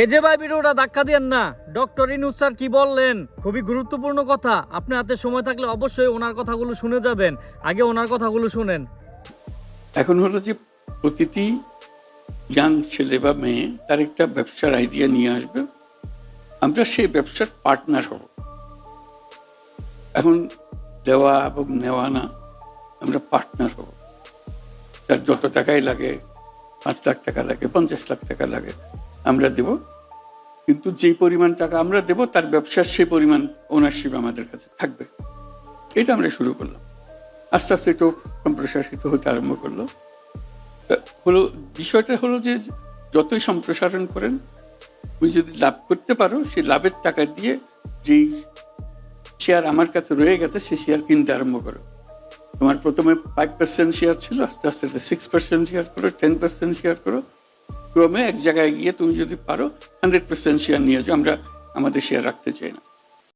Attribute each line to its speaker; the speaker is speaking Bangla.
Speaker 1: এই যে ভাই ভিডিওটা ধাক্কা দিয়েন না, ডক্টর ইনুস স্যার কি বললেন? খুবই গুরুত্বপূর্ণ কথা। আপনি হাতে সময় থাকলে অবশ্যই ওনার কথাগুলো শুনে যাবেন। আগে ওনার কথাগুলো শুনেন।
Speaker 2: এখন হলো যে প্রতিটি ইয়াং ছেলে বা মেয়ে তার একটা ব্যবসার আইডিয়া নিয়ে আসবে। আমরা সেই ব্যবসার পার্টনার হব। এখন দেওয়া এবং নেওয়া না, আমরা পার্টনার হব। তার যত টাকাই লাগে, পাঁচ লাখ টাকা লাগে, পঞ্চাশ লাখ টাকা লাগে আমরা দেব। কিন্তু যেই পরিমাণ টাকা আমরা দেব, তার ব্যবসার সেই পরিমাণ ওনারশিপ আমাদের কাছে থাকবে। এটা আমরা শুরু করলাম। আস্তে আস্তে একটু সম্প্রসারিত হতে আরম্ভ করল হলো, বিষয়টা হলো যে যতই সম্প্রসারণ করেন, তুমি যদি লাভ করতে পারো, সেই লাভের টাকা দিয়ে যেই শেয়ার আমার কাছে রয়ে গেছে সে শেয়ার কিনতে আরম্ভ করো। তোমার প্রথমে ফাইভ পার্সেন্ট শেয়ার ছিল, আস্তে আস্তে সিক্স পার্সেন্ট শেয়ার করো টেন পার্সেন্ট শেয়ার করো ক্রমে এক জায়গায় গিয়ে তুমি যদি পারো হান্ড্রেড পার্সেন্ট শেয়ার নিয়ে যাও, আমরা আমাদের শেয়ার রাখতে চাই না।